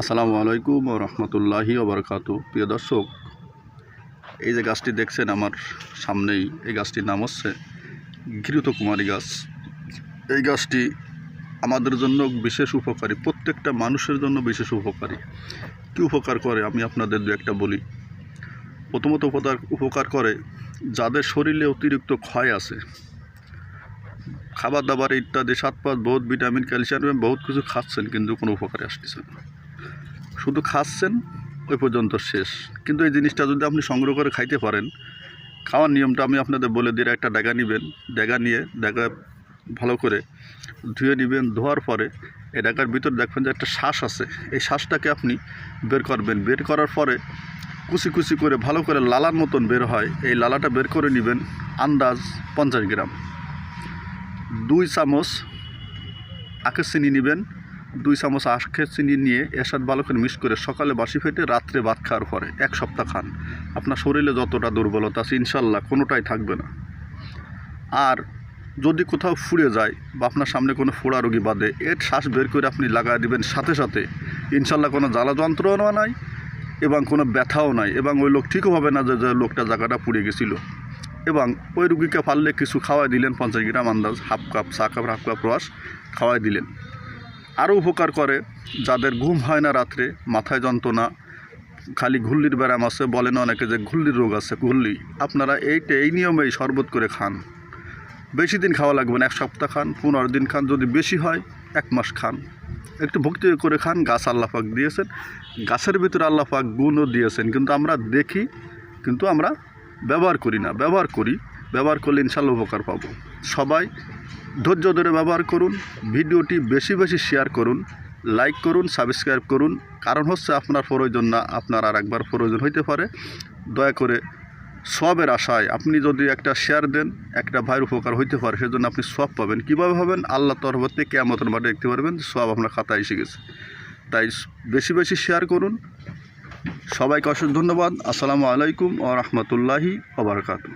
আসসালামু আলাইকুম রহমতুল্লাহি ওবরকাত প্রিয় দর্শক, এই যে গাছটি দেখছেন, আমার সামনেই এই গাছটির নাম হচ্ছে ঘৃত কুমারী গাছ। এই গাছটি আমাদের জন্য বিশেষ উপকারী, প্রত্যেকটা মানুষের জন্য বিশেষ উপকারী। কী উপকার করে? আমি আপনাদের দু একটা বলি। প্রথমত উপকার উপকার করে যাদের শরীরে অতিরিক্ত ক্ষয় আছে খাবার দাবার ইত্যাদি সাত পাঁচ বহুত ভিটামিন, ক্যালসিয়াম, বহুত কিছু খাচ্ছেন, কিন্তু কোনো উপকারে আসতেছে না। শুধু খাচ্ছেন, ওই পর্যন্ত শেষ। কিন্তু এই জিনিসটা যদি আপনি সংগ্রহ করে খাইতে পারেন, খাওয়ার নিয়মটা আমি আপনাদের বলে দিয়ে একটা ডেগা নেবেন, ডেগা নিয়ে ডেগা ভালো করে ধুয়ে নেবেন, ধোয়ার পরে এই ডেগার ভিতর দেখবেন যে একটা শ্বাস আছে। এই শ্বাসটাকে আপনি বের করবেন। বের করার পরে কুচি কুচি করে, ভালো করে লালার মতন বের হয়। এই লালাটা বের করে নেবেন আন্দাজ পঞ্চাশ গ্রাম। দুই চামচ আখের চিনি নেবেন দুই চামচ আখের চিনি নিয়ে এর সাথে ভালো করে মিক্স করে সকালে বাসি ফেটে রাত্রে ভাত খাওয়ার পরে এক সপ্তাহ খান। আপনার শরীরে যতটা দুর্বলতা আছে, ইনশাল্লাহ কোনোটাই থাকবে না। আর যদি কোথাও ফুড়ে যায় বা আপনার সামনে কোনো ফোড়া রোগী বাদে এর শ্বাস বের করে আপনি লাগাই দিবেন সাথে সাথে। ইনশাল্লাহ কোনো জ্বালা যন্ত্রণা নাই এবং কোনো ব্যথাও নাই এবং ওই লোক ঠিকও হবে না যে যে লোকটা জায়গাটা পুড়ে গেছিল। এবং ওই রুগীকে পারলে কিছু খাওয়াই দিলেন পঞ্চাশ গ্রাম আন্দাজ, হাফ কাপ, চা কাপ, হাফ কাপ রস খাওয়াই দিলেন। আরও উপকার করে। যাদের ঘুম হয় না রাত্রে, মাথায় যন্ত্রণা, খালি ঘুল্লির ব্যায়াম আছে বলেন অনেকে যে ঘুল্লির রোগ আছে, ঘুল্লি। আপনারা এইটা, এই নিয়মেই শরবত করে খান। বেশি দিন খাওয়া লাগবে না, এক সপ্তাহ খান, পনেরো দিন খান, যদি বেশি হয়, এক মাস খান। একটু ভক্তি করে খান, গাছ আল্লাপাক দিয়েছেন। গাছের ভিতরে আল্লাপাক গুণও দিয়েছেন, কিন্তু আমরা দেখি, কিন্তু আমরা ব্যবহার করি না। ব্যবহার করি, ব্যবহার করলে ইনশাল্লাহ উপকার পাবো। সবাই ধৈর্য ধরে ব্যবহার করুন, ভিডিওটি বেশি বেশি শেয়ার করুন লাইক করুন সাবস্ক্রাইব করুন। কারণ হচ্ছে আপনার প্রয়োজন না, আপনার আর একবার প্রয়োজন হইতে পারে। দয়া করে সবের আশায় আপনি যদি একটা শেয়ার দেন, একটা ভাইয়ের উপকার হইতে পারে, সেজন্য আপনি সব পাবেন। কীভাবে হবেন আল্লাহ তরফ থেকে কেমতের মাঠে দেখতে পারবেন, সব আপনার খাতায় এসে গেছে। তাই বেশি বেশি শেয়ার করুন। সবাইকে অসংখ্য ধন্যবাদ। আসসালামু আলাইকুম ও রহমতুল্লাহি ওবরকাতু